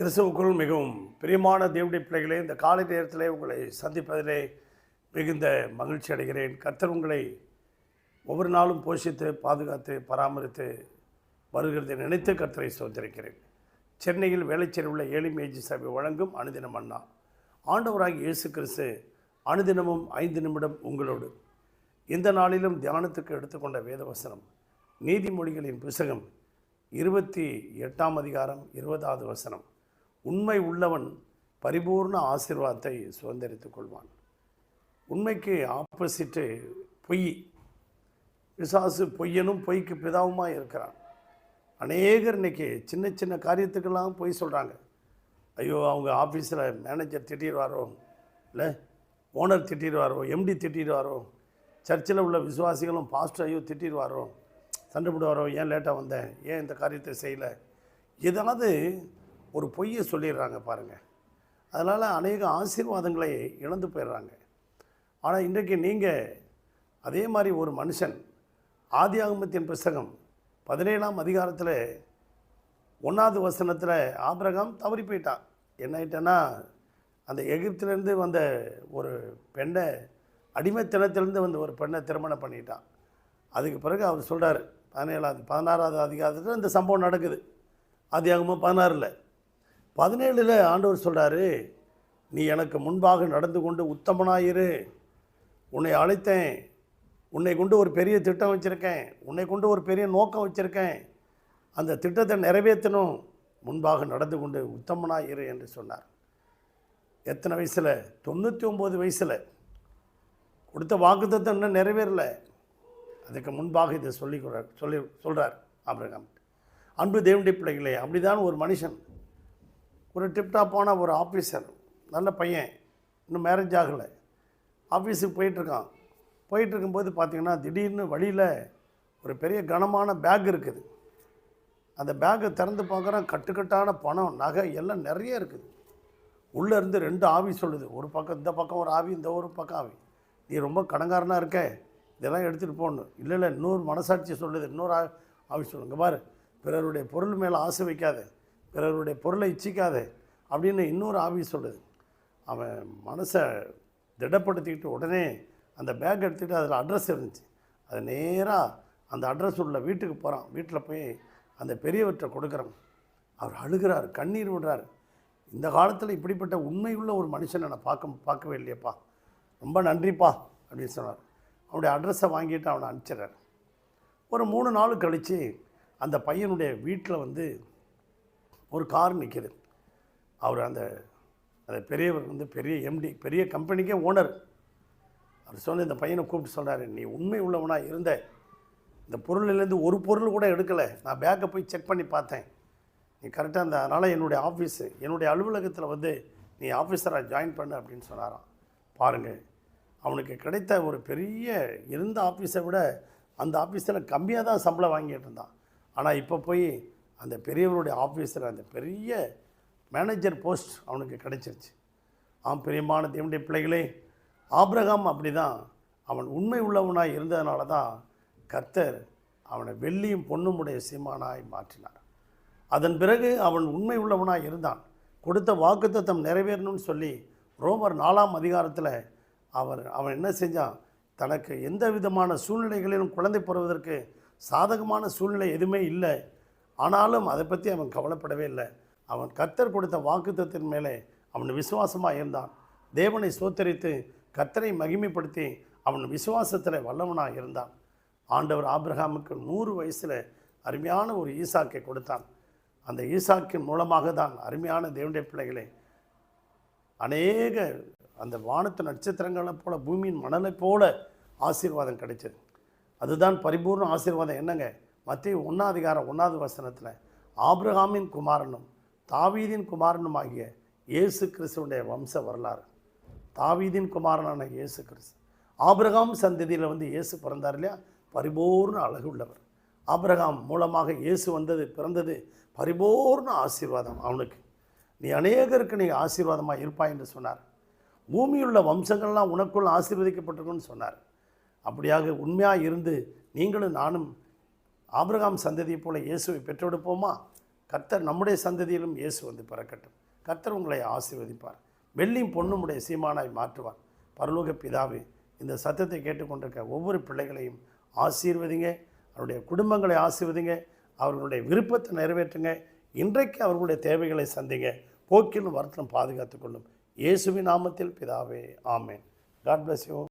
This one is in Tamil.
கிறிஸ்துவுக்குள் மிகவும் பிரியமான தேவனுடைய பிள்ளைகளே இந்த காலை நேரத்திலே உங்களை சந்திப்பதிலே மிகுந்த மகிழ்ச்சி அடைகிறேன். கர்த்தர் உங்களை ஒவ்வொரு நாளும் போஷித்து பாதுகாத்து பராமரித்து வருகிறதை நினைத்து கர்த்தரை சோதரிக்கிறேன் சென்னையில் வேலைச்சேரி உள்ள ஏழை மேஜி சபை வழங்கும் அனுதினம் அண்ணா. ஆண்டவராகி இயேசு கிறிஸ்து அனுதினமும் ஐந்து நிமிடம் உங்களோடு. இந்த நாளிலும் தியானத்துக்கு எடுத்துக்கொண்ட வேதவசனம் நீதிமொழிகளின் புஸ்தகம் இருபத்தி எட்டாம் அதிகாரம் இருபதாவது வசனம். உண்மை உள்ளவன் பரிபூர்ண ஆசிர்வாதத்தை சுதந்திரித்து கொள்வான். உண்மைக்கு ஆப்போசிட்டு பொய். பிசாசு பொய்யனும் பொய்க்கு பிதாவுமாக இருக்கிறான். அநேகர் இன்னைக்கு சின்ன சின்ன காரியத்துக்கெல்லாம் பொய் சொல்கிறாங்க ஐயோ அவங்க ஆஃபீஸில் மேனேஜர் திட்டிடுவாரோ? இல்லை ஓனர் திட்டிடுவாரோ? எம்டி திட்டிடுவாரோ? சர்ச்சில் உள்ள விசுவாசிகளும் பாஸ்டர் ஐயோ திட்டிடுவாரோ? சண்டை போடுவாரோ? ஏன் லேட்டாக வந்தேன் ஏன் இந்த காரியத்தை செய்யலை? ஏதாவது ஒரு பொய்யை சொல்லிடுறாங்க பாருங்கள் அதனால் அநேக ஆசீர்வாதங்களை இழந்து போயிடுறாங்க. ஆனால் இன்றைக்கு நீங்கள் அதே மாதிரி ஒரு மனுஷன் ஆதியாகமத்தின் புஸ்தகம் பதினேழாம் அதிகாரத்தில் ஒன்றாவது வசனத்தில் ஆபிரகாம் தவறி போயிட்டான் என்ன ஆயிட்டேன்னா அந்த எகிப்திலேருந்து வந்த ஒரு பெண்ணை அடிமைத்தனத்திலேருந்து வந்த ஒரு பெண்ணை திருமணம் பண்ணிட்டான் அதுக்கு பிறகு அவர் சொல்கிறார் பதினேழாவது பதினாறாவது அதிகாரத்தில் இந்த சம்பவம் நடக்குது. ஆதியாகமம் பதினாறில். பதினேழில் ஆண்டவர் சொல்கிறாரு நீ எனக்கு முன்பாக நடந்து கொண்டு உத்தமனாயிரு உன்னை அழைத்தேன். உன்னை கொண்டு ஒரு பெரிய திட்டம் வச்சுருக்கேன். உன்னை கொண்டு ஒரு பெரிய நோக்கம் வச்சுருக்கேன். அந்த திட்டத்தை நிறைவேற்றணும். முன்பாக நடந்து கொண்டு உத்தமனாயிரு என்று சொன்னார். எத்தனை வயசில்? தொண்ணூற்றி ஒம்பது வயசில். கொடுத்த வாக்குத்தத்தம் இன்னும் நிறைவேறல. அதுக்கு முன்பாக இதை சொல்லி சொல்லி சொல்கிறார் ஆபிரகாம். அன்பு தேவனுடைய பிள்ளைகளே அப்படிதான் ஒரு மனுஷன் ஒரு டிப்டாப்பான ஒரு ஆஃபீஸர் நல்ல பையன் இன்னும் மேரேஜ் ஆகலை. ஆஃபீஸுக்கு போயிட்டுருக்கான். போயிட்டுருக்கும்போது பார்த்தீங்கன்னா திடீர்னு வழியில் ஒரு பெரிய கனமான பேக் இருக்குது. அந்த பேக்கை திறந்து பார்க்குறான். கட்டுக்கட்டான பணம் நகை எல்லாம் நிறைய இருக்குது. உள்ளே இருந்து ரெண்டு ஆவி சொல்லுது. ஒரு பக்கம் இந்த பக்கம் ஒரு ஆவி இந்த ஒரு பக்கம் ஆவி. நீ ரொம்ப கடங்காரனாக இருக்க. இதெல்லாம் எடுத்துகிட்டு போகணும். இல்லை இல்லை இன்னொரு மனசாட்சி சொல்லுது. இன்னொரு ஆ- ஆவி சொல்லுங்க பாரு பிறருடைய பொருள் மேலே ஆசை வைக்காது. பிறருடைய பொருளை இச்சிக்காத அப்படின்னு இன்னொரு ஆவி சொல்லுது. அவன் மனசை திடப்படுத்திக்கிட்டு உடனே அந்த பேக் எடுத்துக்கிட்டு அதில் அட்ரஸ் இருந்துச்சு. அது நேராக அந்த அட்ரஸ் உள்ள வீட்டுக்கு போகிறான் வீட்டில் போய் அந்த பெரியவற்றை கொடுக்குறான் அவர் அழுகிறார் கண்ணீர் விடுறார். இந்த காலத்தில் இப்படிப்பட்ட உண்மையுள்ள ஒரு மனுஷனை நான் பார்க்க பார்க்கவே இல்லையப்பா. ரொம்ப நன்றிப்பா அப்படின்னு சொன்னார். அவனுடைய அட்ரஸை வாங்கிட்டு அவனை அனுப்பிச்சிடுறார். ஒரு மூணு நாள் கழித்து அந்த பையனுடைய வீட்டில் வந்து ஒரு கார் நிற்கிது அவர் அந்த அந்த பெரியவர் வந்து பெரிய எம்டி பெரிய கம்பெனிக்கே ஓனர். அவர் சொன்ன இந்த பையனை கூப்பிட்டு சொல்கிறாரு நீ உண்மை உள்ளவனாக இருந்த இந்த பொருளிலேருந்து ஒரு பொருள் கூட எடுக்கலை. நான் பேக்கை போய் செக் பண்ணி பார்த்தேன். நீ கரெக்டாக அந்த அதனால் என்னுடைய ஆஃபீஸு என்னுடைய அலுவலகத்தில் வந்து நீ ஆஃபீஸராக ஜாயின் பண்ணு அப்படின்னு சொன்னாராம். பாருங்கள் அவனுக்கு கிடைத்த ஒரு பெரிய இருந்த ஆஃபீஸை விட அந்த ஆஃபீஸில் கம்மியாக தான் சம்பளம் வாங்கிட்டு இருந்தான். ஆனால் இப்போ போய் அந்த பெரியவருடைய ஆஃபீஸர் அந்த பெரிய மேனேஜர் போஸ்ட் அவனுக்கு கிடைச்சிருச்சு. ஆம் பிரியமான தேவனுடைய பிள்ளைகளே ஆப்ரகாம் அப்படி தான் அவன் உண்மை உள்ளவனாய் இருந்ததுனால தான் கர்த்தர் அவனை வெள்ளியும் பொண்ணுமுடைய சீமானாய் மாற்றினார். அதன் பிறகு அவன் உண்மை உள்ளவனாய் இருந்தான். கொடுத்த வாக்குத்தத்தம் நிறைவேறணும்னு சொல்லி ரோமர் நாலாம் அதிகாரத்தில் அவர் அவன் என்ன செஞ்சான்? தனக்கு எந்த விதமான சூழ்நிலைகளிலும் குழந்தை பெறுவதற்கு சாதகமான சூழ்நிலை எதுவுமே இல்லை. ஆனாலும் அதை பற்றி அவன் கவலைப்படவே இல்லை. அவன் கர்த்தர் கொடுத்த வாக்குத்தத்தின் மேலே அவன் விசுவாசமாக இருந்தான். தேவனை சோத்தரித்து கர்த்தரை மகிமைப்படுத்தி அவன் விசுவாசத்தில் வல்லவனாக இருந்தான். ஆண்டவர் ஆப்ரஹாமுக்கு நூறு வயசில் அருமையான ஒரு ஈசாக்கை கொடுத்தான். அந்த ஈசாக்கின் மூலமாக தான் அருமையான தேவனுடைய பிள்ளைகளே அநேக அந்த வானத்து நட்சத்திரங்களைப் போல பூமியின் மணலைப் போல ஆசீர்வாதம் கிடைச்சது. அதுதான் பரிபூர்ண ஆசீர்வாதம். என்னங்க? மத்திய ஒன்றாதிகாரம் ஒன்றாவது வசனத்தில் ஆப்ரஹாமின் குமாரனும் தாவீதின் குமாரனும் ஆகிய இயேசு கிறிஸ்துவனுடைய வம்ச வரலாறு. தாவீதின் குமாரனான இயேசு கிறிஸ்து. ஆபிரகாம் சந்ததியில் வந்து இயேசு பிறந்தார் இல்லையா? பரிபூர்ண அழகு உள்ளவர் ஆபிரகாம் மூலமாக இயேசு வந்தது பிறந்தது பரிபூர்ண ஆசீர்வாதம் அவனுக்கு. நீ அநேகருக்கு நீ ஆசீர்வாதமாக இருப்பாய் என்று சொன்னார். பூமியுள்ள வம்சங்கள்லாம் உனக்குள் ஆசீர்வதிக்கப்பட்டிருக்குன்னு சொன்னார். அப்படியாக உண்மையாக இருந்து நீங்களும் நானும் ஆபிரகாம் சந்ததியைப் போல இயேசுவை பெற்றெடுப்போமா? கர்த்தர் நம்முடைய சந்ததியிலும் இயேசு வந்து பிறக்கட்டும். கர்த்தர் உங்களை ஆசீர்வதிப்பார். வெள்ளியும் பொண்ணுமுடைய சீமானாய் மாற்றுவார். பரலோக பிதாவே இந்த சத்தத்தை கேட்டுக்கொண்டிருக்க ஒவ்வொரு பிள்ளைகளையும் ஆசீர்வதிங்க. அவருடைய குடும்பங்களை ஆசீர்வதிங்க. அவர்களுடைய விருப்பத்தை நிறைவேற்றுங்க. இன்றைக்கு அவர்களுடைய தேவைகளை சந்திங்க. போக்கிலும் வருத்தம் பாதுகாத்துக் கொள்ளும் இயேசுவின் நாமத்தில் பிதாவே ஆமேன். God bless you